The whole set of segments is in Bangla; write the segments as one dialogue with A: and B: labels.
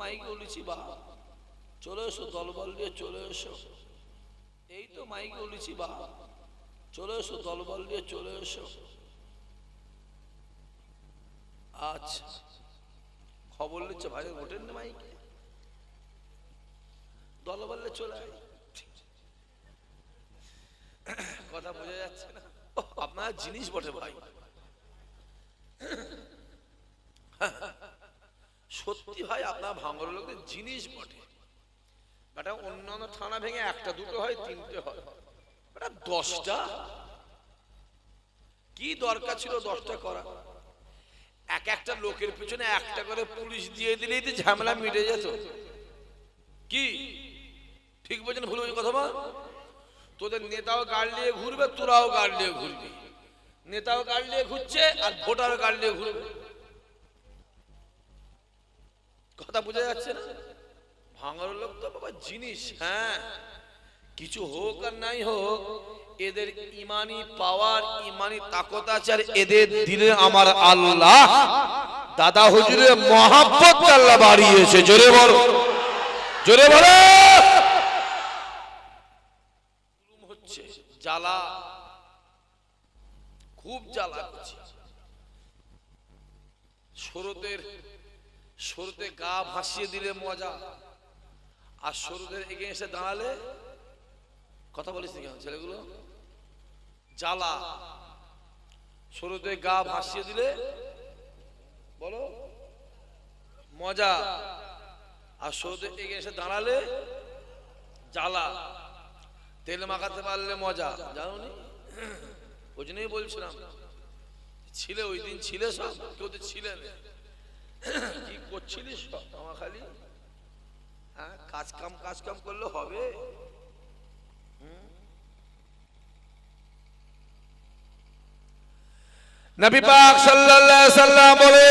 A: মাইক বলেছি বা চলে এসো, দলবল দিয়ে চলে এসো। এই তো মাইক বলেছি বা চলে এসো, দলবল দিয়ে চলে এসো। আচ্ছা খবর নিচ্ছে ভাই ওঠেন না মাইকে? দলবলে চলে আয়। কথা বোঝা যাচ্ছে না। আপনার জিনিস বটে ভাই। সত্যি ভাই আপনার ভাঙর লোকের জিনিস বটে। বেটা, অন্যান্য থানা ভেঙে একটা, দুটো হয়, তিনটে হয়। বেটা, দশটা? কি দরকার ছিল দশটা করা? এক একটা লোকের পিছনে একটা করে পুলিশ দিয়ে দিলেই তো ঝামেলা মিটে যেত। কি? ঠিক বলছেন, ভুল বলছি কথা বল। তোদের নেতাও গাড়ি নিয়ে ঘুরবে, তোরাও গাড়ি নিয়ে ঘুরবি। নেতাও গাড়ি নিয়ে ঘুরছে আর ভোটারও গাড়ি নিয়ে ঘুরবে। কথা বোঝা যাচ্ছে না? ভাঙার লোক তো বাবা জিনিস হ্যাঁ। কিছু হোক আর নাই হোক, এদের ইমানি পাওয়ার, ইমানি তাকত আছে আর এদের দিলে আমার আল্লাহ দাদা হুজুরের মহাব্বত আল্লাহ বাড়িয়েছে। জোরে বলো। জোরে বলো। হচ্ছে, জ্বালা। খুব জ্বালা করছে। শরতের শরতে গা ভাসিয়ে দিলে মজা। আর এগিয়ে এসে দাঁড়ালে কথা বলিস কেন ছেলেগুলো? জ্বালা। শরতে গা ভাসিয়ে দিলে বলো, মজা। আর শরতে এসে দাঁড়ালে জ্বালা। তেল মাখাতে পারলে মজা। জানো নি? ওই জন্যই বলছিলাম। ছিলে ওই দিন ছিলে সব, কেউ তো ছিলে না কি করছিলিস হ্যাঁ কাজ কাম কাজ কাম করলে হবে। নবী পাক সাল্লাল্লাহু সাল্লাম বলে,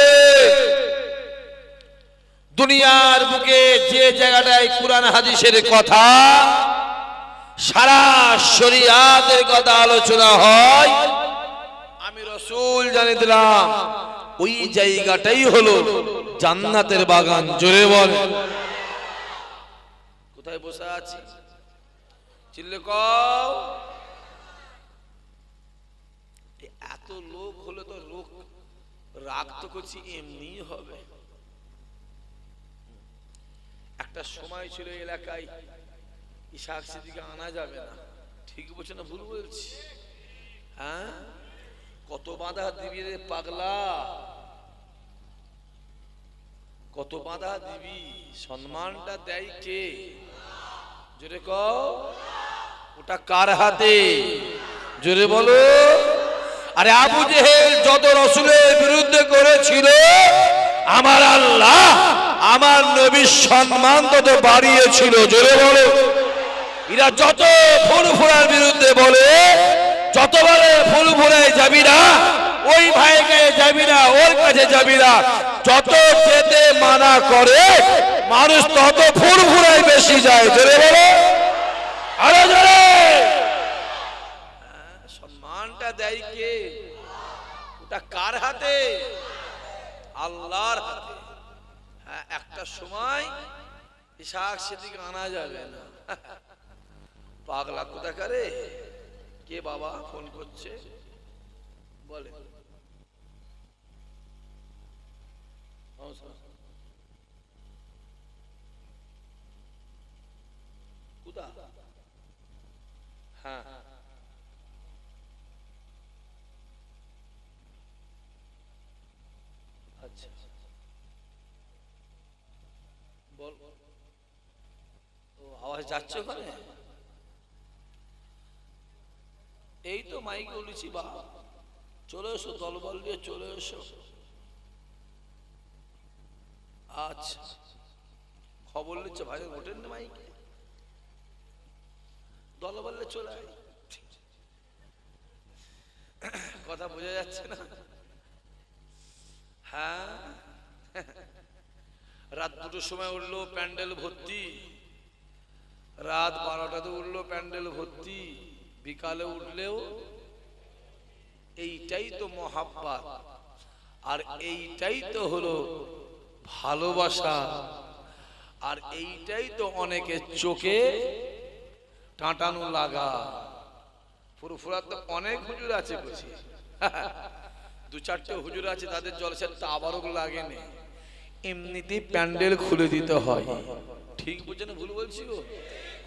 A: দুনিয়ার বুকে যে জায়গাটায় কোরআন হাদিসের কথা, সারা শরিয়াতের কথা আলোচনা হয়, আমি রসুল জানিয়ে দিলাম, ওই জায়গাটাই হলো জান্নাতের বাগান, জোরে বল। কোথায় বসে আছি? চিল্লে এত লোক হলে তো লোক রাগ তো করছি এমনি হবে। একটা সময় ছিল এলাকায়, ইশাক সিদ্দিকে আনা যাবে না। ঠিক বলছে না ভুল বলছি? হ্যাঁ? কত বাধা দিবি রে পাগলা? কত বাধা দিবি? সম্মানটা দেয় কে? জোরে ওটা কার হাতে? জোরে বলো। আরে আবু জেহেল যত রসুলের বিরুদ্ধে করেছিল, আমার আল্লাহ, আমার নবীর সম্মান তত বাড়িয়েছিল। জোরে বলো। এরা যত ফুল ফুলার বিরুদ্ধে বলে, যত বলে ফুল ফুলায় যাবি না ওই ভাইকে যাবি না, ওর কাছে যাবি না। যত যেতে মানা করে, মানুষ তত ফুলায় বেশি যায়। জোরে বলো। আরও জোরে। সম্মানটা দেয় কে? ওটা কার হাতে? আল্লাহর হাতে। হ্যাঁ একটা সময় ইশাক সেদিকে আনা যাবে না। পাগলা কোথাকারে? কে বাবা? ফোন করছে। বলে। হ্যাঁ। আচ্ছা। আওয়াজ যাচ্ছে এই তো মাইক বলেছি বা চলে এসো, দলবল দিয়ে চলে এসো। আচ্ছা খবর নিচ্ছে ভাই ওঠেন না মাইকে দলবলে চলে আয়। কথা বোঝা যাচ্ছে না। হ্যাঁ? রাত দুটোর সময় উঠল প্যান্ডেল ভর্তি। রাত বারোটাতে উঠল প্যান্ডেল ভর্তি। বিকালে উঠলেও এইটাই তো মহাব্বাত। আর এইটাই তো হলো ভালোবাসা। আর এইটাই তো অনেকের চোখে টাঁটানো লাগা। ফুরফুরা তো অনেক হুজুর আছে বুঝি দু চারটে হুজুর আছে, তাদের জলসের টাবারক লাগেনি। এমনিতেই প্যান্ডেল খুলে দিতে হয়। ঠিক বুঝছেন, ভুল বলছি গো?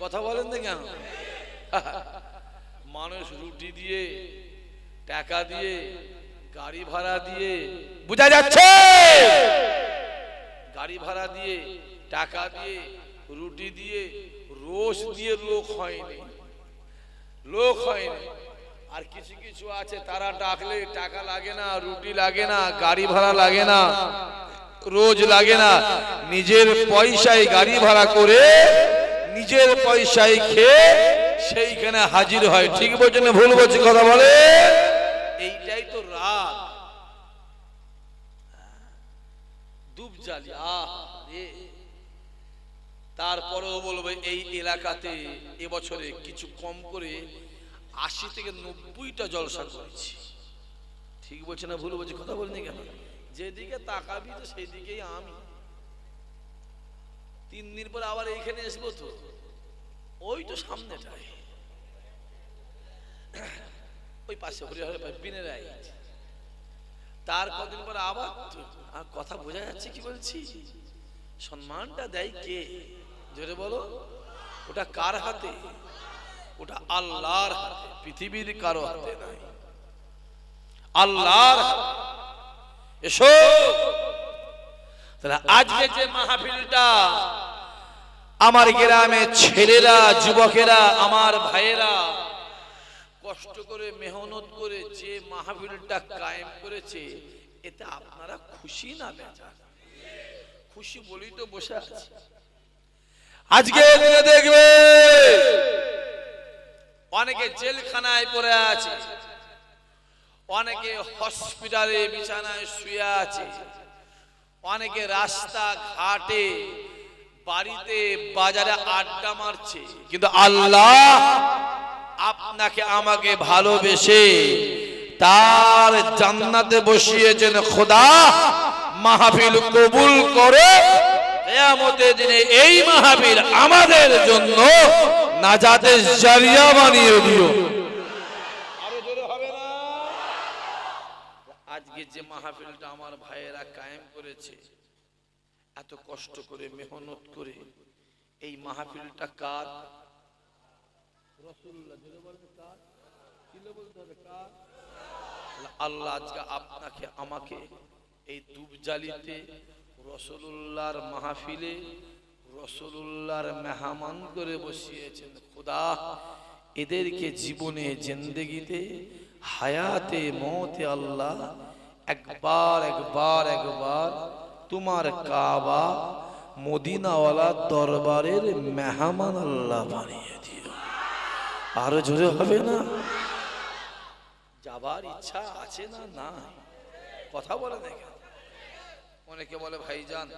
A: কথা বলেন না কেন? মানুষ রুটি দিয়ে, টাকা দিয়ে, গাড়ি ভাড়া দিয়ে, বোঝা যাচ্ছে? গাড়ি ভাড়া দিয়ে, টাকা দিয়ে, রুটি দিয়ে, রোজ দিয়ে লোক হয়নি। লোক হয়নি। আর কিছু কিছু আছে, তারা ডাকলে টাকা লাগে না, রুটি লাগে না, গাড়ি ভাড়া লাগে না, রোজ লাগে না। নিজের পয়সায় গাড়ি ভাড়া করে, নিজের পয়সায় খেয়ে সেইখানে হাজির হয়। ঠিক বলছেন ভুল বলছি, কথা বলে এইটাই তো রাত ডুব জালি আহ তারপরেও বলব, এই এলাকাতে এবছরে কিছু কম করে আশি থেকে নব্বইটা জলসা করেছি। ঠিক বলছে না ভুল বলছি? কথা বলিনি কেন? যেদিকে তাকাবি তো সেই দিকেই আমি। তিন দিন পর আবার এইখানে আসব তো। ওই তো সামনেটাই। ওই পাশে হরিহর বিনে রাইট তার কদিন পর আবার আর কথা বোঝা যাচ্ছে কি বলছি? সম্মানটা দেয় কে? জোরে বলো। ওটা কার হাতে? ওটা আল্লাহর পৃথিবীর কারও হাতে নাই। আল্লাহর এসো। তাহলে আজকে যে মাহফিলটা, আমার গ্রামে ছেলেরা, যুবকেরা, আমার ভাইয়েরা কষ্ট করে, মেহনত করে যে মাহফিলটা কায়েম করেছে এতে আপনারা খুশি না বেচা খুশি বলেই তো বসে আছি। আজকে দেখবে, অনেকে জেলখানায় পড়ে আছে, অনেকে হসপিটালে বিছানায় শুয়ে আছে, অনেকে রাস্তা ঘাটে বাড়িতে বাজারে আড্ডা মারছে, কিন্তু আল্লাহ আপনাকে আমাকে ভালোবেসে তার জান্নাতে বসিয়েছেন খোদা। মাহফিল কবুল করে এই মাহফিল আমাদের জন্য নাজাতের জারিয়া বানিয়ে দিও। আজকে যে মাহফিলটা আমার ভাইয়েরা কায়েম করেছে, এত কষ্ট করে, মেহনত করে, এই মাহফিলটা কার? আল্লাহ আজকে আপনাকে, আমাকে এই দুবজালিতে রসুল্লাহর মাহফিলে রসুল্লাহর মেহমান করে বসিয়েছেন। খোদা, এদেরকে জীবনে, জিন্দগিতে, হায়াতে, মতে আল্লাহ একবার একবার একবার তোমার কাবা, মদিনাওয়ালা দরবারের মেহমান আল্লাহ বানিয়ে দিও। আরও জোরে হবে না? যাবার ইচ্ছা আছে না না কথা বলে দেখেন অনেকে বলে, ভাইজান,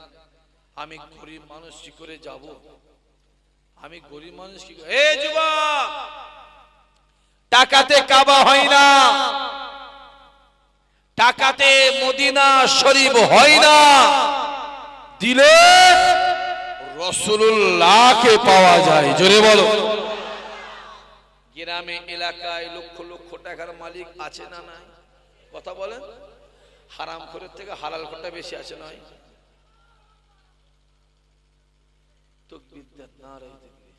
A: আমি গরিব মানুষ, কি করে যাব? আমি গরিব মানুষ, কি করে এ যুবক, টাকাতে কাবা হয় না। টাকাতে মদিনা শরীফ হয় না। দিলে রসুল্লাহকে পাওয়া যায়। জোরে বলো। গ্রামে এলাকায় লক্ষ লক্ষ টাকার মালিক আছে না নাই? কথা বলেন। হারাম খোরের থেকে হালাল খোরটা বেশি আছে নয়। দেন, নারায়ে তাকবীর।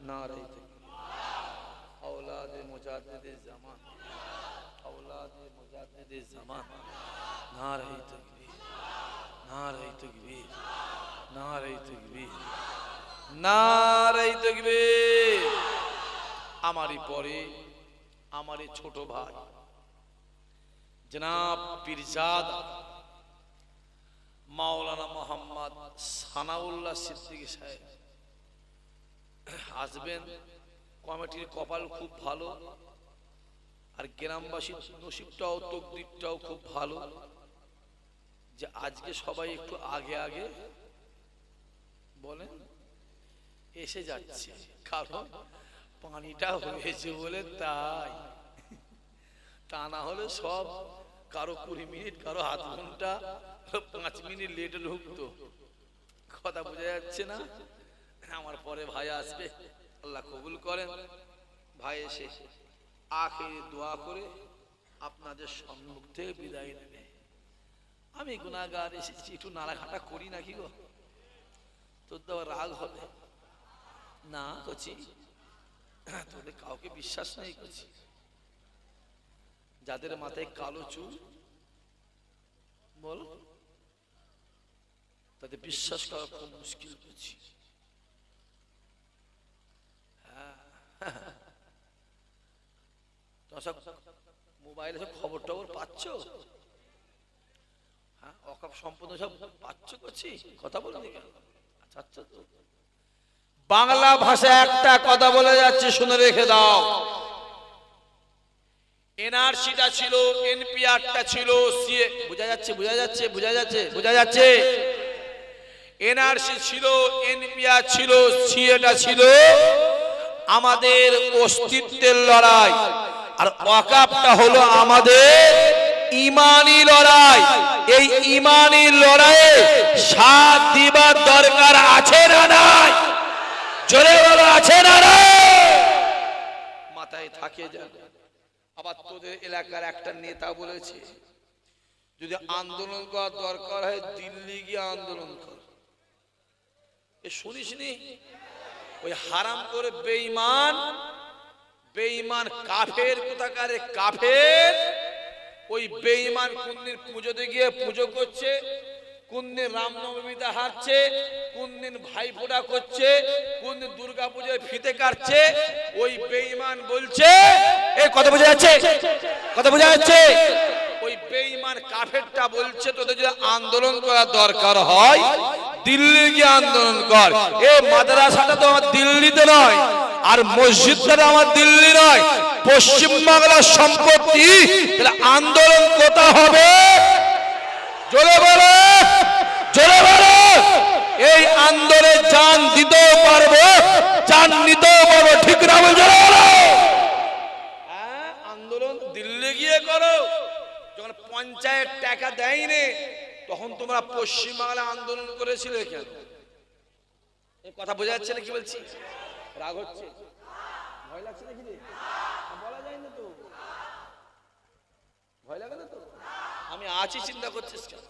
A: নারায়ে তাকবীর। আওলাদে মুজাদ্দিদে জামান। আওলাদে মুজাদ্দিদে জামান। নারায়ে তাকবীর নারায়ে তাকবীর নারায়ে তাকবীর নারায়ে তাকবীর আমারই পরে, আমারই ছোট ভাই। জনাব পীরজাদ, মাওলানা মোহাম্মদ সানাউল্লাহ সিদ্দিকী সাহেব, আসবেন। কমিটির কপাল খুব ভালো, আর গ্রামবাসীর নসিবটাও, তকদিরটাও খুব ভালো। যে আজকে সবাই একটু আগে আগে বলেন, এসে যাচ্ছে। কারণ পানিটা হয়েছে বলে তাই। তা না হলে সব কারও কুড়ি মিনিট, কারও আধ ঘণ্টা, পাঁচ মিনিট লেটে ঢুকতো। কথা বোঝা যাচ্ছে না? আমার পরে ভাই আসবে। আল্লাহ কবুল করেন। ভাই এসে আখে দোয়া করে আপনাদের সম্মুখ থেকে বিদায় নেবে। আমি গুণাগার এসেছি, একটু নাড়াঘাটা করি নাকি গো? তোর তো রাগ হবে। না করছি তোদের কাউকে বিশ্বাস নেই করছি। যাদের মাথায় কালো চুল, বল, তাদের বিশ্বাস করা খুব মুশকিল করছি। হ্যাঁ। মোবাইলে সব খবর টবর পাচ্ছ? হ্যাঁ অকাপ সম্পদ সব পাচ্ছ করছি? কথা বলনি কেন? আচ্ছা আচ্ছা তো বাংলা ভাষা একটা কথা বলে যাচ্ছে, শুনে রেখে দাও। এনআরসিটা ছিল, এনপিআরটা ছিল, সিএ, বোঝা যাচ্ছে বোঝা যাচ্ছে বোঝা যাচ্ছে বোঝা যাচ্ছে। এনআরসি ছিল, এনপিআর ছিল, সিএটা ছিল আমাদের অস্তিত্বের লড়াই। আর ওয়াকাপটা হলো আমাদের ইমানি লড়াই। এই ইমানি লড়াইয়ে সাথ দিবার দরকার আছে না নাই? জোরে বলো, আছে না নাই মাথায় থাকে যাবে আবার তোদের এলাকার একটা নেতা বলেছে, যদি আন্দোলন করার দরকার হয়, দিল্লি গিয়ে আন্দোলন কর। এ শুনিস নি? ওই হারাম করে বেঈমান বেঈমান কাফের কোথাকারে কাফের? ওই বেঈমান কোনদিন পুজোতে গিয়ে পুজো করছে কোনদিন রামনবমীতে হারছে কোনদিন ভাই ফোড়া করছে কোনদিন দুর্গা পুজোয় ফিতে কাটছে, ওই বেঈমান বলছে, এ কত বোঝা যাচ্ছে? কত বোঝা যাচ্ছে? ওই বেঈমান কাফেরটা বলছে, তোদের যদি আন্দোলন করার দরকার হয়, দিল্লি গিয়ে আন্দোলন কর। এ মাদ্রাসাটা তো আমার দিল্লিতে নয়, আর মসজিদটা আমার দিল্লি নয়। পশ্চিম বাংলার সম্পত্তি আন্দোলন কোথা হবে? জোরে বলো। জোরে বলো এই আন্দোলনে জান দিতেও পারব জান নিতেও পারব ঠিক না বল বলো হ্যাঁ, আন্দোলন দিল্লি গিয়ে করো। যখন পঞ্চায়েত টাকা দেয়নি তখন তোমরা পশ্চিম বাংলায় আন্দোলন করেছিলে কেন? কথা বোঝা যাচ্ছে না কি বলছি? রাগ হচ্ছে? ভয় লাগছে নাকি বলা যায় না তো। ভয় লাগে না তো? আমি আছি চিন্তা করছিস কেন?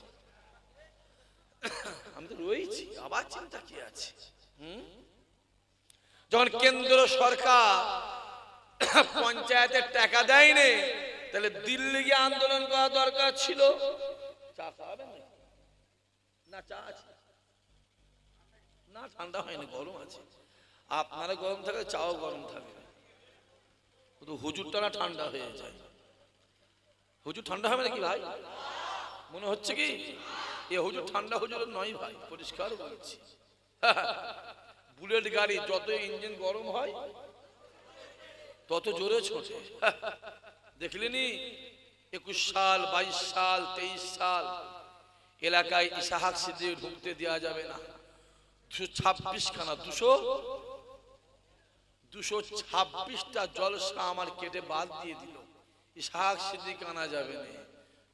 A: আমি তো রয়েছি আবার চিন্তা কি আছে? হুম? যখন কেন্দ্র সরকার পঞ্চায়েতের টাকা দেয়নি তাহলে দিল্লি গিয়ে আন্দোলন করা দরকার ছিল। চা খাওয়াবেন না চা আছে। না ঠান্ডা হয়নি গরম আছে। আপনারা গরম থাকে চাও গরম থাকে শুধু হুজুরটা না ঠান্ডা হয়ে যায়। হুজুর ঠান্ডা হবে নাকি ভাই? মনে হচ্ছে কি? এ হুজুর, ঠান্ডা হুজুর নয় ভাই, পরিষ্কার বলছি। বুলেট গাড়ি, যত ইঞ্জিন গরম হয়, তত জোরে ছোটে। দেখলেনি? একুশ সাল, বাইশ সাল, তেইশ সাল, এলাকায় ইসাহাক সিদ্ধি ঢুকতে দেওয়া যাবে না। দুশো ছাব্বিশ খানা দুশো দুশো ছাব্বিশটা জলসা আমার কেটে বাদ দিয়ে দিল। ইসাহাক সিদ্দিক আনা যাবে না।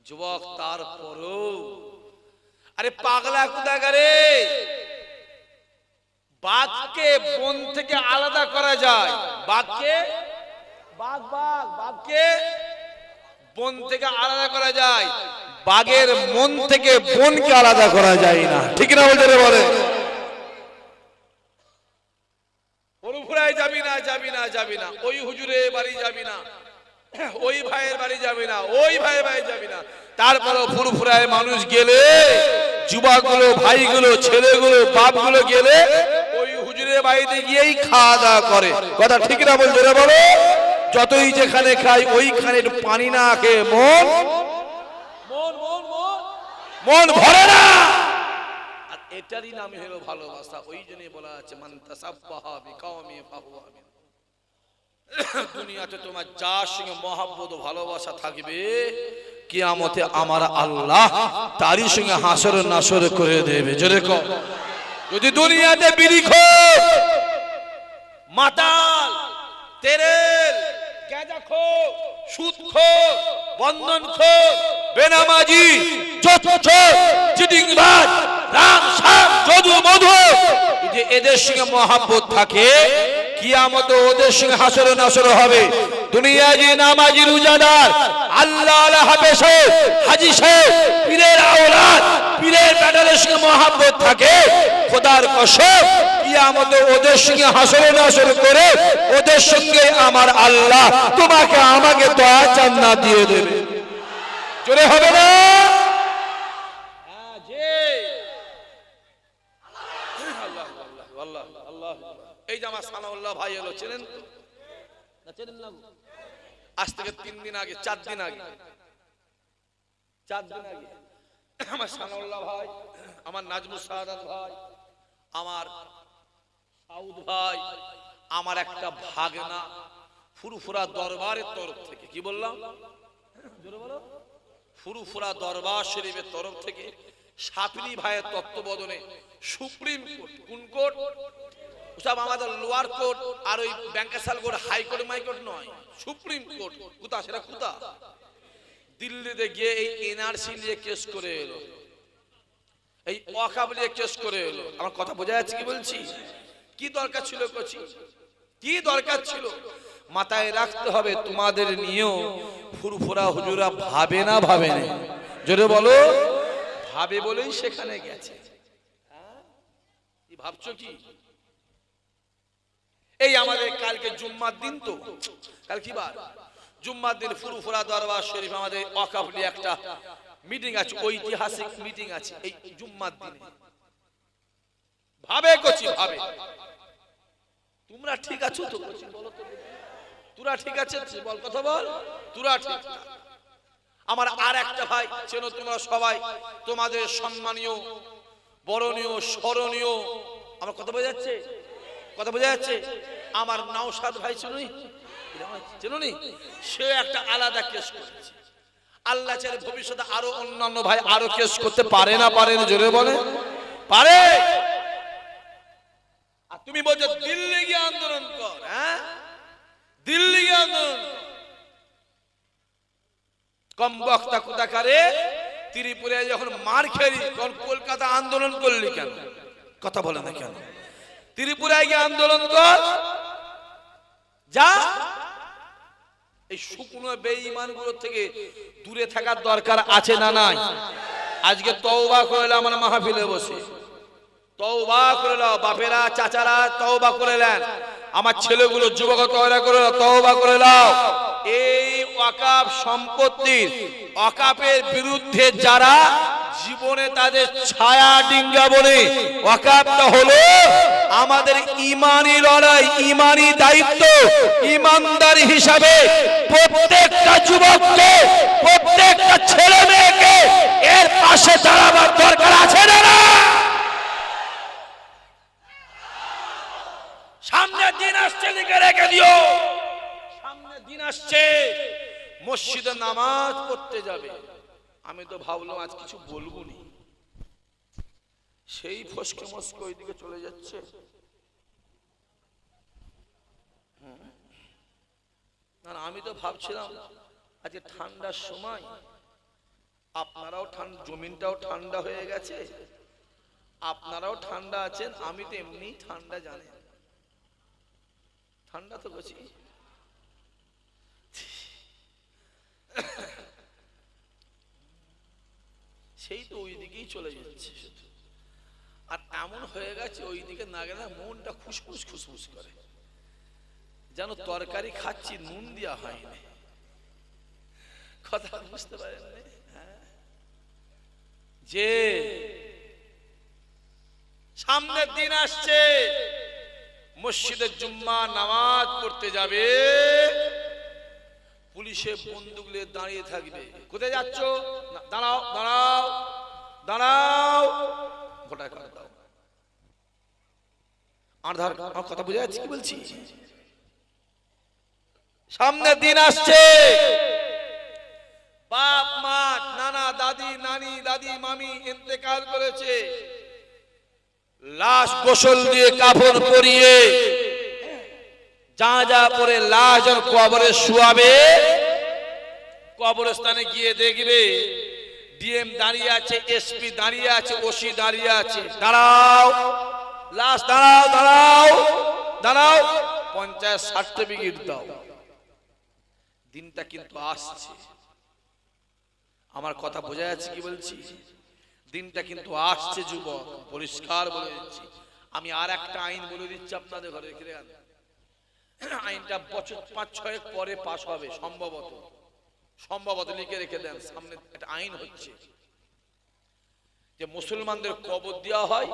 A: যুবক, তারপরও আরে পাগলা কোথাকারে বাঘকে বন থেকে আলাদা করা যায়। বাঘকে? বাঘ বাঘ বাঘকে বন থেকে আলাদা করা যায়। বাঘের মন থেকে বনকে আলাদা করা যায় না। ঠিক না বলতে বলে? যাবি না যাবি না যাবি না। ওই হুজুরে বাড়ি যাবি না। ওই ভাইয়ের বাড়ি যাবি না। ওই ভাইয়ের বাড়ি যাবি না। তারপরও ফুরফুরায় মানুষ গেলে যুবাগুলো ভাইগুলো, ছেলেগুলো, বাপগুলো গেলে ওই হুজুরের বাড়িতে গিয়েই খাওয়া দাওয়া করে। কথা ঠিক না বলছে রে বলো? যতই যেখানে খাই, ওইখানে পানি না খেয়ে মন মন ভরে না। এটারই নাম হলো ভালোবাসা। ওই জন্যই বলা আছে, মান তাসাব্বাহা বিকাওমি ফাহুয়া দুনিয়াতে তোমার যার সঙ্গে মহাব্বত ভালোবাসা থাকবে কিয়ামতে আমার আল্লাহ তারই সঙ্গে হাসর নাসর করে দেবে। জোরে কর যদি দুনিয়াতে বিড়ি খোর মাতাল মধু এদের সঙ্গে মহাব্বত থাকে কিয়ামত ওদের সঙ্গে হাসরে নাসর হবে। দুনিয়া যে নামাজি রোজাদার আল্লাহ আল্লাহ হাজি পীরের আওলাদ, পীরের সঙ্গে মহাব্বত থাকে, খোদার কসম, কিয়ামত ওদের সঙ্গে হাসরে নাসর করে, ওদের সঙ্গে আমার আল্লাহ তোমাকে আমাকে দয়া জান্নাত দিয়ে দেবে। জোরে হবে না হ্যাঁ, যে। আল্লাহ, আল্লাহ, আল্লাহ, আল্লাহ। এই যে আমার সানাউল্লাহ ভাই এলো চেনেন? তো? চেনেন না আজ থেকে তিন দিন আগে চার দিন আগে। চার দিন আগে। আমার সানাউল্লাহ ভাই আমার নাজমুল সাহাদাত ভাই আমার সাউদ ভাই আমার একটা ভাগনা ফুরফুরা দরবারের তরফ থেকে কি বললাম? ফুরুফুরা দরবার শরীফের তরফ থেকে সাপরি ভাইয়ের তত্ত্বাবধানে সুপ্রিম কোর্ট কোন কোর্ট? সব আমাদের লোয়ার কোর্ট আর ওই ব্যাংকাসাল কোর্ট হাইকোর্ট মাইকোর্ট নয় সুপ্রিম কোর্ট কোথা? সেটা কোথা? দিল্লিতে গিয়ে এই এনআরসি নিয়ে কেস করে এলো। এই ওয়াকাব নিয়ে কেস করে এলো। আমার কথা বোঝা যাচ্ছে কি বলছি? কি দরকার ছিল কচি? কি দরকার ছিল? মাথায় রাখতে হবে তোমাদের নিয়েও ফুরফুরা হুজুরা ভাবে না ভাবে না। জোরে বলো, ভাবে বলেই সেখানে গেছে। হ্যাঁ? কি ভাবছ কি? এই আমাদের কালকে জুম্মার দিন তো। কাল কি বার? জুম্মার দিন ফুরফুরা দরবার শরীফ আমাদের অকাবলি একটা মিটিং আছে, ঐতিহাসিক মিটিং আছে এই জুম্মার দিনে। ভাবে কচি, ভাবে। তোমরা ঠিক আছো তো। তোরা ঠিক আছে? বল কথা বল। তোরা ঠিক আমার আর একটা ভাই, চেনো তোমরা সবাই? তোমাদের সম্মানীয়, বরণীয়, স্মরণীয়। আমার কথা বোঝা যাচ্ছে? কথা বোঝা যাচ্ছে? আমার নাওসাদ ভাই চেনুই চেনুনি সে একটা আলাদা কেস করেছে। আল্লাহ চাইলে ভবিষ্যতে আরও অন্যান্য ভাই আরও কেস করতে পারে না পারে না, জোরে বলে পারে! আর তুমি বলছো, দিল্লি গিয়ে আন্দোলন কর হ্যাঁ? দিল্লি গিয়ে আন্দোলন কর। কম বক্তা কোথাকারে? ত্রিপুরায় যখন মার খেলি, তখন কলকাতা আন্দোলন করলি কেন? কথা বলে না কেন? ত্রিপুরায় গিয়ে আন্দোলন কর। যা। এই শুকনো বেঈমানগুলোর থেকে দূরে থাকার দরকার আছে না নাই? আজকে তওবা করলে আমার মাহফিলে বসে। তওবা করে নাও বাপেরা, চাচারা, তওবা করে নেন। আমার ছেলেগুলো যুবক তওবা করে তওবা করে নাও এই ওয়াকাফ সম্পত্তির, ওয়াকাফের বিরুদ্ধে যারা জীবনে তাদের ছায়া ডিঙ্গা বলে ওয়াকাফটা হলো আমাদের ইমানি লড়াই, ইমানি দায়িত্ব, ইমানদার হিসাবে প্রত্যেকটা যুবককে, প্রত্যেকটা ছেলে মেয়েকে এর পাশে দাঁড়াবার দরকার আছে না সামনে দিন আসছে লিখে রেখে দিও। সামনে দিন আসছে, মসজিদে নামাজ পড়তে যাবে। আমি তো ভাবলাম আজ কিছু বলব নি। সেই ফসকে মস্কে ওইদিকে চলে যাচ্ছে। না, আমি তো ভাবছিলাম আজকে ঠান্ডার সময় আপনারাও ঠান্ডা জমিনটাও ঠান্ডা হয়ে গেছে। আপনারাও ঠান্ডা আছেন আমি তো এমনি ঠান্ডা জানি। ঠান্ডা তো গেছি সেই তো ওই দিকেই চলে যাচ্ছে। আর এমন হয়ে গেছে ওই দিকে না গেলে মনটা খুশখুশ খুশখুশ করে। যেন তরকারি খাচ্ছি, নুন দেওয়া হয়নি। কথা বুঝতে পারেন হ্যাঁ? যে সামনের দিন আসছে, মসজিদে জুম্মা নামাজ পড়তে যাবে। পুলিশে বন্দুক নিয়ে দাঁড়িয়ে থাকবে। কোথায় যাচ্ছ? দাঁড়াও দাঁড়াও দাঁড়াও। ভোটার কার্ড দাও। আধার আমার কথা বুঝে যাচ্ছে কি বলছি? সামনের দিন আসছে। বাপ মা নানা দাদি নানি দাদি মামি ইন্তেকাল করেছে। লাশ গোসল দিয়ে কাফন পরিয়ে যা যা পরে লাশ যখন কবরে শুয়াবে, কবরস্থানে গিয়ে দেখবে ডিএম দাঁড়িয়ে আছে, এসপি দাঁড়িয়ে আছে, ওসি দাঁড়িয়ে আছে। দাঁড়াও, লাশ দাঁড়াও দাঁড়াও দাঁড়াও, পঞ্চায়েত সার্টিফিকেট দাও। দিনটা কিন্তু আসছে। আমার কথা বোঝা যাচ্ছে কি বলছি? দিনটা কিন্তু আসছে, যুবক। পরিষ্কার বলে দিচ্ছি। আমি আর একটা আইন বলে দিচ্ছি আপনাদের ঘরে রেখে আইনটা বছর পাঁচ ছয়েক পরে পাশ হবে, সম্ভবত। সম্ভবত লিখে রেখে দেন, সামনে একটা আইন হচ্ছে। যে মুসলমানদের কবর দেওয়া হয়,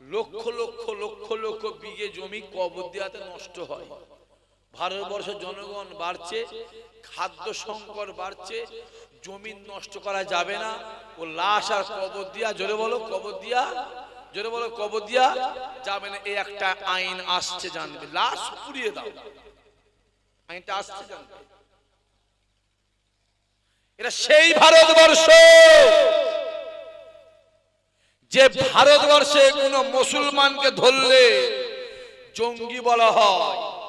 A: লক্ষ লক্ষ লক্ষ লক্ষ বিঘে জমি কবর দেওয়াতে নষ্ট হয়। ভারতবর্ষের জনগণ বাড়ছে, খাদ্য সংকট বাড়ছে, জমি নষ্ট করা যাবে না, ও লাশ আর কবর দিয়া জোরে বলো, কবর দিয়া জোরে বলো, কবর দিয়া যাবে এই একটা আইন আসছে জানবে। লাশ পুড়িয়ে দাও। আইনটা আসছে জানবে। এটা সেই ভারতবর্ষ। যে ভারতবর্ষে কোন মুসলমানকে ধরলে জঙ্গি বলা হয়।